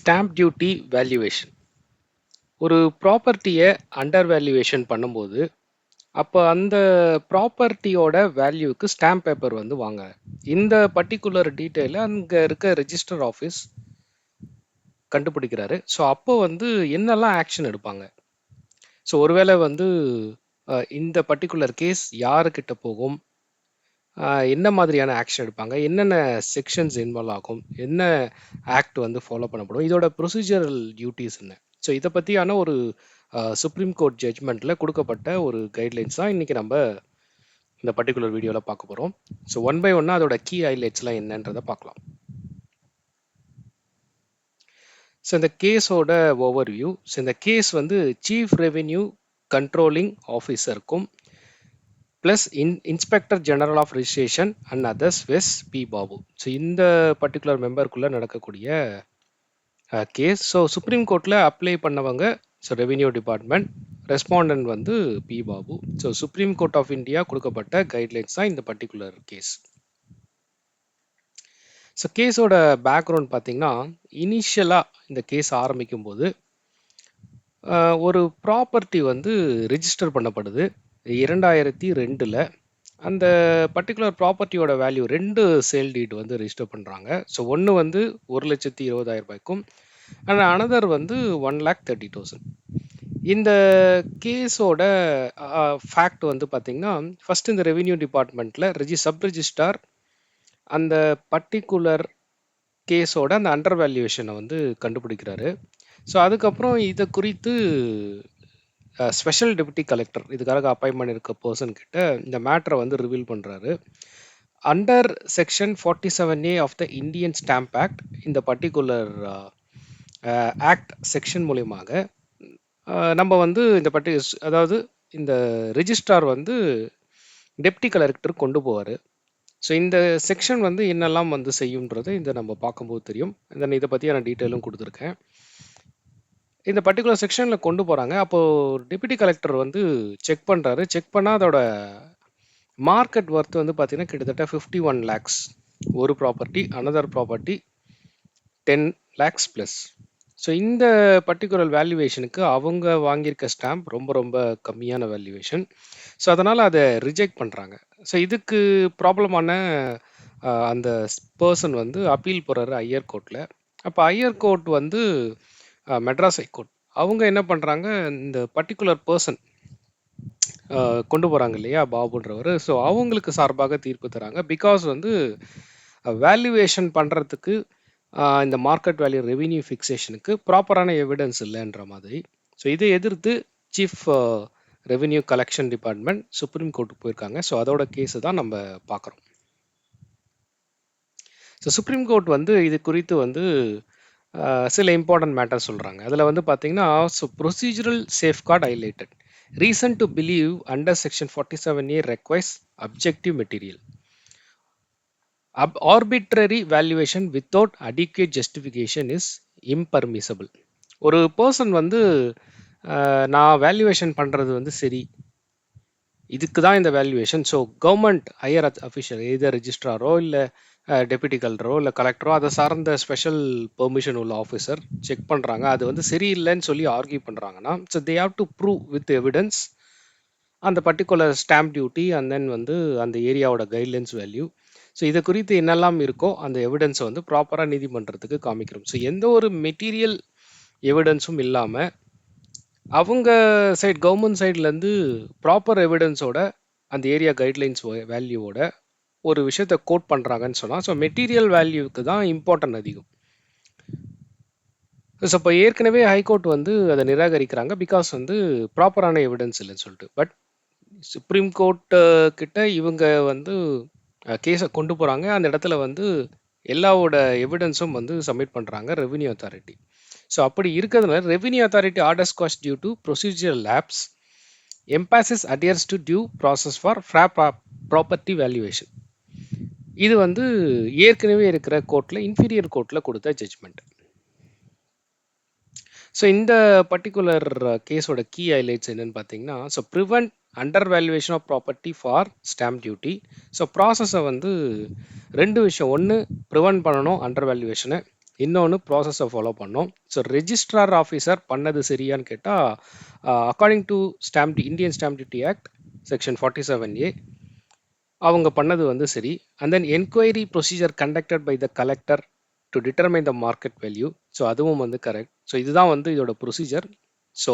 Stamp duty valuation ஒரு ப்ராப்பர்ட்டியை under valuation பண்ணும்போது அப்போ அந்த ப்ராப்பர்ட்டியோட வேல்யூக்கு ஸ்டாம்ப் பேப்பர் வந்து வாங்க. இந்த பர்டிகுலர் டீட்டெயிலை அங்கே இருக்க ரெஜிஸ்டர் ஆஃபீஸ் கண்டுபிடிக்கிறாரு. ஸோ அப்போ வந்து என்னெல்லாம் ஆக்ஷன் எடுப்பாங்க? ஸோ ஒருவேளை வந்து இந்த பர்டிகுலர் கேஸ் யாருக்கிட்ட போகும்? என்ன மாதிரியான ஆக்ஷன் எடுப்பாங்க? என்னென்ன செக்ஷன்ஸ் இன்வால்வ் ஆகும்? என்ன ஆக்ட் வந்து ஃபாலோ பண்ணப்படும்? இதோட ப்ரொசீஜரல் டியூட்டிஸ் என்ன? ஸோ இதை பற்றியான ஒரு சுப்ரீம் கோர்ட் ஜட்ஜ்மெண்ட்டில் கொடுக்கப்பட்ட ஒரு கைட்லைன்ஸ் தான் இன்றைக்கி நம்ம இந்த பர்டிகுலர் வீடியோவில் பார்க்க போகிறோம் ஸோ ஒன் பை ஒன்னாக அதோட கீ ஹைலைட்ஸ்லாம் என்னன்றதை பார்க்கலாம். ஸோ இந்த கேஸோட ஓவர்வியூ ஸோ இந்த கேஸ் வந்து chief revenue controlling ஆஃபீஸருக்கும் plus in inspector general of registration and others vs P Babu so இந்த பர்டிகுலர் மெம்பருக்குள்ளே நடக்கக்கூடிய கேஸ் ஸோ சுப்ரீம் கோர்ட்டில் அப்ளை பண்ணவங்க ஸோ ரெவென்யூ டிபார்ட்மெண்ட் ரெஸ்பாண்டன்ட் வந்து P Babu so supreme court of India கொடுக்கப்பட்ட guidelines தான் இந்த particular case so கேஸோட பேக்ரவுண்ட் பார்த்தீங்கன்னா இனிஷியலாக இந்த கேஸ் ஆரம்பிக்கும் போது ஒரு ப்ராப்பர்ட்டி வந்து ரிஜிஸ்டர் பண்ணப்படுது. இரண்டாயிரத்தி ரெண்டில் அந்த பர்டிகுலர் ப்ராப்பர்ட்டியோட வேல்யூ ரெண்டு சேல் டீட் வந்து ரிஜிஸ்டர் பண்ணுறாங்க ஸோ ஒன்று வந்து ஒரு லட்சத்தி இருபதாயிரம் ரூபாய்க்கும் அண்ட் அனதர் வந்து ஒன் லேக் தேர்ட்டி தௌசண்ட் இந்த கேஸோட ஃபேக்ட் வந்து பார்த்தீங்கன்னா ஃபர்ஸ்ட் இந்த ரெவின்யூ டிபார்ட்மெண்ட்டில் ரிஜி சப் ரிஜிஸ்டார் அந்த பர்டிகுலர் கேஸோட அந்த அண்டர் வேல்யூவேஷனை வந்து கண்டுபிடிக்கிறாரு. ஸோ அதுக்கப்புறம் இதை குறித்து ஸ்பெஷல் டெபுட்டி கலெக்டர் இதுக்காக அப்பாயின்மெண்ட் இருக்க பர்சன் கிட்ட இந்த மேட்டரை வந்து ரிவீல் பண்ணுறாரு under section forty seven A of the Indian stamp act இந்த பர்டிகுலர் ஆக்ட் செக்ஷன் மூலியமாக நம்ம வந்து இந்த பர்டி அதாவது இந்த ரெஜிஸ்ட்ரார் வந்து டெப்டி கலெக்டர் கொண்டு போவார். ஸோ இந்த செக்ஷன் வந்து என்னெல்லாம் வந்து செய்யுன்றதை இந்த நம்ம பார்க்கும்போது தெரியும். தென் இதை பற்றியான டீட்டெயிலும் கொடுத்துருக்கேன். இந்த பர்டிகுலர் செக்ஷனில் கொண்டு போகிறாங்க அப்போது டெப்யூட்டி கலெக்டர் வந்து செக் பண்ணுறாரு செக் பண்ணால் அதோட மார்க்கெட் ஒர்த் வந்து பார்த்தீங்கன்னா கிட்டத்தட்ட ஃபிஃப்டி ஒன் லேக்ஸ் ஒரு property another property ten lakhs plus so இந்த பர்டிகுலர் வேல்யூவேஷனுக்கு அவங்க வாங்கியிருக்க ஸ்டாம்ப் ரொம்ப ரொம்ப கம்மியான வேல்யூவேஷன் ஸோ அதனால் அதை ரிஜெக்ட் பண்ணுறாங்க ஸோ இதுக்கு ப்ராப்ளமான அந்த பர்சன் வந்து அப்பீல் போகிறாரு ஐயர் கோர்ட்டில் அப்போ ஐயர் கோர்ட் வந்து மெட்ராஸ் ஹைகோர்ட். அவங்க என்ன பண்ணுறாங்க இந்த பர்டிகுலர் பர்சன் கொண்டு போகிறாங்க இல்லையா பாபுன்றவர். ஸோ அவங்களுக்கு சார்பாக தீர்ப்பு தராங்க. பிகாஸ் வந்து வேல்யூவேஷன் பண்ணுறதுக்கு இந்த மார்க்கெட் வேல்யூ ரெவின்யூ ஃபிக்சேஷனுக்கு ப்ராப்பரான எவிடன்ஸ் இல்லைன்ற மாதிரி. ஸோ இதை எதிர்த்து chief revenue collection department supreme கோர்ட்டுக்கு போயிருக்காங்க. ஸோ அதோட கேஸை தான் நம்ம பார்க்குறோம் ஸோ சுப்ரீம் கோர்ட் வந்து இது குறித்து வந்து சில இம்பார்ட்டன்ட் மேட்டர் சொல்கிறாங்க அதில் வந்து பார்த்தீங்கன்னா so procedural safeguard highlighted reason to believe under section forty seven A requires objective material of arbitrary valuation without adequate justification is impermissible ஒரு பர்சன் வந்து நான் வேல்யூவேஷன் பண்ணுறது வந்து சரி. இதுக்கு தான் இந்த valuation so government higher official எது ரெஜிஸ்ட்ராரோ இல்லை டெபியூட்டி கலெக்டரோ இல்லை கலெக்டரோ அதை சார்ந்த ஸ்பெஷல் பெர்மிஷன் உள்ள ஆஃபீஸர் செக் பண்ணுறாங்க அது வந்து சரியில்லைன்னு சொல்லி ஆர்கியூ பண்ணுறாங்கன்னா so they have to prove with evidence அந்த particular stamp duty and then வந்து அந்த ஏரியாவோட கைட்லைன்ஸ் வேல்யூ ஸோ இது குறித்து என்னெல்லாம் இருக்கோ அந்த எவிடன்ஸை வந்து ப்ராப்பராக நீதிமன்றத்துக்கு காமிக்கிறோம். ஸோ எந்த ஒரு மெட்டீரியல் எவிடன்ஸும் இல்லாமல் அவங்க சைட் கவர்மெண்ட் சைட்லேருந்து ப்ராப்பர் எவிடன்ஸோட அந்த ஏரியா கைட்லைன்ஸ் வேல்யூவோட ஒரு விஷயத்த கோட் பண்ணுறாங்கன்னு சொன்னால் ஸோ மெட்டீரியல் வேல்யூக்கு தான் இம்பார்ட்டன்ட் அதிகம். ஸோ இப்போ ஏற்கனவே ஹைகோர்ட் வந்து அதை நிராகரிக்கிறாங்க பிகாஸ் வந்து ப்ராப்பரான எவிடன்ஸ் இல்லைன்னு சொல்லிட்டு. பட் சுப்ரீம் கோர்ட்டு கிட்ட இவங்க வந்து கேஸை கொண்டு போகிறாங்க அந்த இடத்துல வந்து எல்லாவோட எவிடன்ஸும் வந்து சப்மிட் பண்ணுறாங்க ரெவின்யூ அத்தாரிட்டி ஸோ அப்படி இருக்கிறதுனால revenue authority orders cast due to procedure lapse emphasis adheres to due process for property valuation இது வந்து ஏற்கனவே இருக்கிற கோர்ட்டில் இன்ஃபீரியர் கோர்ட்டில் கொடுத்த ஜட்ஜ்மெண்ட் ஸோ இந்த பர்டிகுலர் கேஸோட கீ ஹைலைட்ஸ் என்னன்னு பார்த்தீங்கன்னா so prevent under valuation of property for stamp duty so ப்ராசஸை வந்து ரெண்டு விஷயம். ஒன்று ப்ரிவென்ட் பண்ணணும் அண்டர் வேல்யூவேஷனை இன்னொன்று ப்ராசஸை ஃபாலோ பண்ணணும். ஸோ ரெஜிஸ்ட்ரார் ஆஃபீஸர் பண்ணது சரியான்னு கேட்டால் according to stamp Indian stamp duty act section forty seven A அவங்க பண்ணது வந்து சரி. And then enquiry procedure conducted by the collector to determine the market value so அதுவும் வந்து கரெக்ட் ஸோ இதுதான் வந்து இதோட procedure so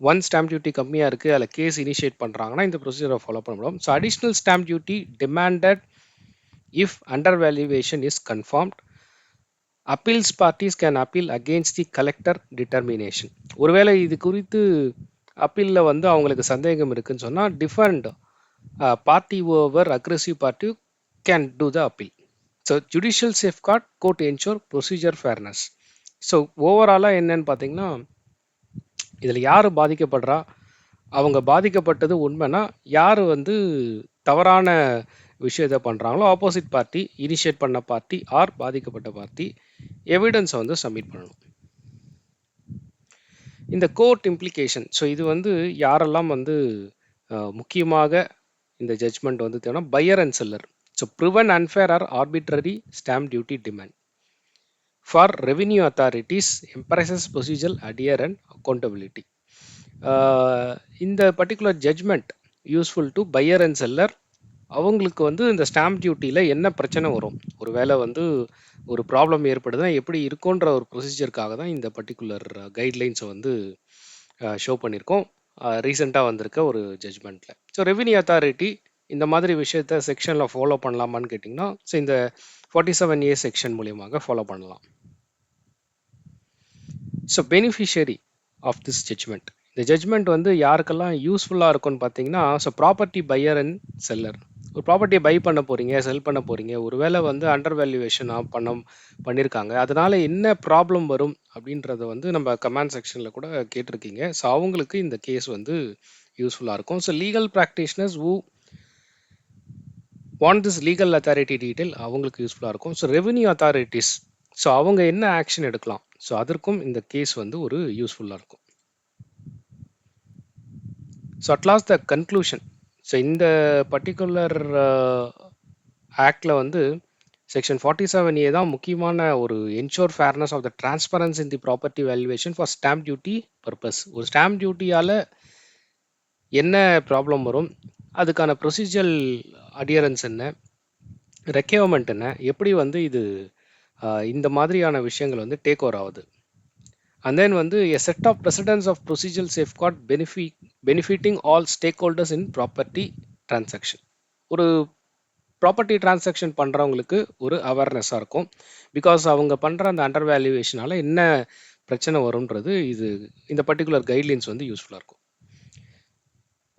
one stamp duty கம்மியாக இருக்குது அதில் கேஸ் இனிஷியேட் பண்ணுறாங்கன்னா இந்த ப்ரொசீஜரை ஃபாலோ பண்ண முடியும். So additional stamp duty demanded if under valuation is confirmed appeals parties can appeal against the collector determination ஒருவேளை இது குறித்து அப்பீலில் வந்து அவங்களுக்கு சந்தேகம் இருக்குன்னு சொன்னால் different party over aggressive party can do the appeal so judicial safeguard court ensure procedure fairness so ஓவராலாக என்னன்னு பார்த்தீங்கன்னா இதில் யார் பாதிக்கப்படுறா? அவங்க பாதிக்கப்பட்டது உண்மைனா யார் வந்து தவறான விஷயத்தை பண்ணுறாங்களோ ஆப்போசிட் பார்ட்டி இனிஷியேட் பண்ண பார்ட்டி ஆர் பாதிக்கப்பட்ட பார்ட்டி எவிடன்ஸை வந்து சப்மிட் பண்ணணும். இந்த கோர்ட் இம்ப்ளிகேஷன் ஸோ இது வந்து யாரெல்லாம் வந்து uh, முக்கியமாக இந்த ஜட்ஜ்மெண்ட் வந்து தேவைன்னா buyer and seller so prevent unfair or arbitrary stamp duty demand for revenue authorities embraces procedure adhere and accountability இந்த particular judgment useful to buyer and seller அவங்களுக்கு வந்து இந்த ஸ்டாம்ப் டியூட்டியில் என்ன பிரச்சனை வரும்? ஒரு வேலை வந்து ஒரு ப்ராப்ளம் ஏற்படுதுன்னா எப்படி இருக்குன்ற ஒரு ப்ரொசீஜருக்காக தான் இந்த பர்டிகுலர் கைட்லைன்ஸை வந்து uh, ஷோ பண்ணியிருக்கோம். Uh, ரீசெண்டாக வந்திருக்க ஒரு ஜட்ஜ்மெண்ட்டில் ஸோ ரெவின்யூ அத்தாரிட்டி இந்த மாதிரி விஷயத்த செக்ஷனில் ஃபாலோ பண்ணலாமான்னு கேட்டிங்கன்னா ஸோ இந்த ஃபார்ட்டி செவன் ஏ செக்ஷன் மூலியமாக ஃபாலோ பண்ணலாம். So beneficiary of this judgment இந்த ஜட்ஜ்மெண்ட் வந்து யாருக்கெல்லாம் யூஸ்ஃபுல்லாக இருக்கும்னு பார்த்தீங்கன்னா so property buyer and seller ஒரு ப்ராப்பர்ட்டியை பை பண்ண போகிறீங்க செல் பண்ண போகிறீங்க ஒருவேளை வந்து அண்டர் வேல்யூவேஷனாக பண்ண பண்ணியிருக்காங்க அதனால என்ன ப்ராப்ளம் வரும் அப்படின்றத வந்து நம்ம கமெண்ட் செக்ஷனில் கூட கேட்டிருக்கீங்க. ஸோ அவங்களுக்கு இந்த கேஸ் வந்து யூஸ்ஃபுல்லாக இருக்கும். So legal practitioners who want this legal authority detail அவங்களுக்கு யூஸ்ஃபுல்லாக இருக்கும். ஸோ ரெவென்யூ அத்தாரிட்டிஸ் ஸோ அவங்க என்ன ஆக்ஷன் எடுக்கலாம்? ஸோ அதற்கும் இந்த கேஸ் வந்து ஒரு யூஸ்ஃபுல்லாக இருக்கும். So at last the conclusion so இந்த பர்டிகுலர் uh, ஆக்டில் வந்து செக்ஷன் ஃபார்ட்டி செவன் ஏ தான் முக்கியமான ஒரு ensure fairness of the transparency in the property valuation for stamp duty purpose ஒரு ஸ்டாம்ப் டியூட்டியால் என்ன ப்ராப்ளம் வரும்? அதுக்கான ப்ரொசீஜர் அடியரன்ஸ் என்ன? ரெக்யர்மெண்ட் என்ன? எப்படி வந்து இது இந்த மாதிரியான விஷயங்கள் வந்து டேக் ஓவர் ஆகுது? அண்ட் தென் வந்து a set of precedence of procedure safeguard benefit benefiting all stakeholders in property transaction ஒரு ப்ராப்பர்ட்டி டிரான்சாக்ஷன் பண்ணுறவங்களுக்கு ஒரு அவேர்னஸாக இருக்கும். பிகாஸ் அவங்க பண்ணுற அந்த அண்டர் வேல்யூவேஷனால என்ன பிரச்சனை வரும்ன்றது இது இந்த பர்டிகுலர் கைட்லைன்ஸ் வந்து யூஸ்ஃபுல்லாக இருக்கும்.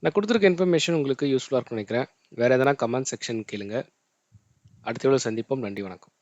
நான் கொடுத்துருக்க இன்ஃபர்மேஷன் உங்களுக்கு யூஸ்ஃபுல்லாக இருக்கும்னு நினைக்கிறேன். வேறு எதனா கமெண்ட் செக்ஷன் கேளுங்க. அடுத்த எவ்வளோ சந்திப்போம். நன்றி வணக்கம்.